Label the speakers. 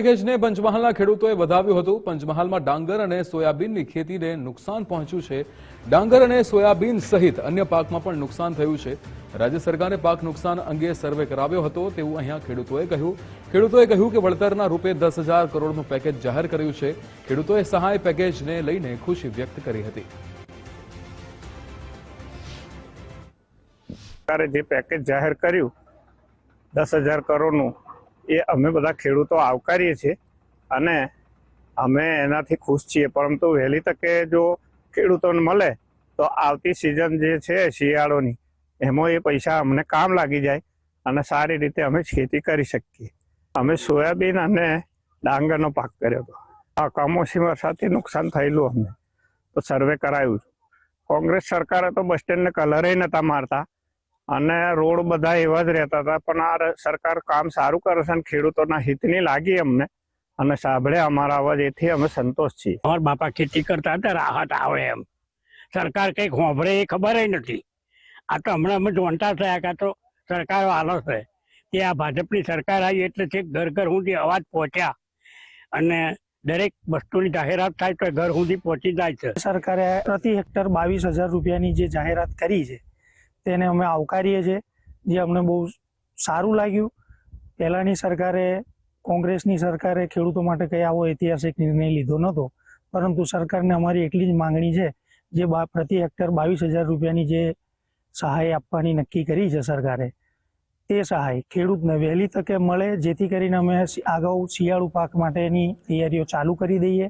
Speaker 1: પેકેજને પંચમહાલના ખેડૂતોએ વધાવ્યું હતું. પંચમહાલમાં ડાંગર અને સોયાબીનની ખેતીને નુકસાન પહોંચ્યું છે. ડાંગર અને સોયાબીન સહિત અન્ય પાકમાં પણ નુકસાન થયું છે. રાજ્ય સરકારે પાક નુકસાન અંગે સર્વે કરાવ્યો હતો તેવું અહીંયા ખેડૂતોએ કહ્યું. ખેડૂતોએ કહ્યું કે વળતરના રૂપે દસ કરોડનું પેકેજ જાહેર કર્યું છે. ખેડૂતોએ સહાય પેકેજને લઈને ખુશી વ્યક્ત કરી હતી.
Speaker 2: જે પેકેજ જાહેર કર્યું, દસ હજાર કરોડનું એ અમે બધા ખેડૂતો આવકારીએ છીએ અને અમે એનાથી ખુશ છીએ. પરંતુ વહેલી તકે જો ખેડૂતોને મળે, તો આવતી સિઝન જે છે શિયાળોની, એમાં એ પૈસા અમને કામ લાગી જાય અને સારી રીતે અમે ખેતી કરી શકીએ. અમે સોયાબીન અને ડાંગરનો પાક કર્યો હતો. આ કમોસમી વરસાદથી નુકસાન થયેલું અમને. તો સર્વે કરાયું. કોંગ્રેસ સરકારે તો બસ સ્ટેન્ડને કલરે નહોતા મારતા. અને રોડ બધા એવા જ રહેતા હતા પણ આ સરકાર કામ સારું કરે છે અને ખેડૂતોના હિતની લાગી અમને. અને સાંભળે અમારા અવાજ એથી અમે સંતોષ છીએ.
Speaker 3: અમારા બાપા ખેતી કરતા હતા રાહત આવે એમ. સરકાર કંઈક હોંભળે એ ખબર નથી. આ તો હમણાં અમે જોનતા થયા કાં તો સરકાર હાલો છે. કે આ ભાજપની સરકાર આવી એટલે છે ઘર ઘર સુધી અવાજ પહોંચ્યા. અને દરેક વસ્તુની જાહેરાત થાય તો ઘર સુધી પહોંચી જાય છે.
Speaker 4: સરકારે પ્રતિ હેક્ટર બાવીસ હજાર રૂપિયાની જે જાહેરાત કરી છે તેને અમે આવકારીએ છીએ, જે અમને બહુ સારું લાગ્યું. પહેલાંની સરકારે, કોંગ્રેસની સરકારે ખેડૂતો માટે કંઈ આવો ઐતિહાસિક નિર્ણય લીધો નહોતો. પરંતુ સરકારને અમારી એટલી જ માંગણી છે, જે પ્રતિ હેક્ટર બાવીસ હજાર રૂપિયાની જે સહાય આપવાની નક્કી કરી છે સરકારે, તે સહાય ખેડૂતને વહેલી તકે મળે, જેથી કરીને અમે અગાઉ શિયાળુ પાક માટેની તૈયારીઓ ચાલુ કરી દઈએ.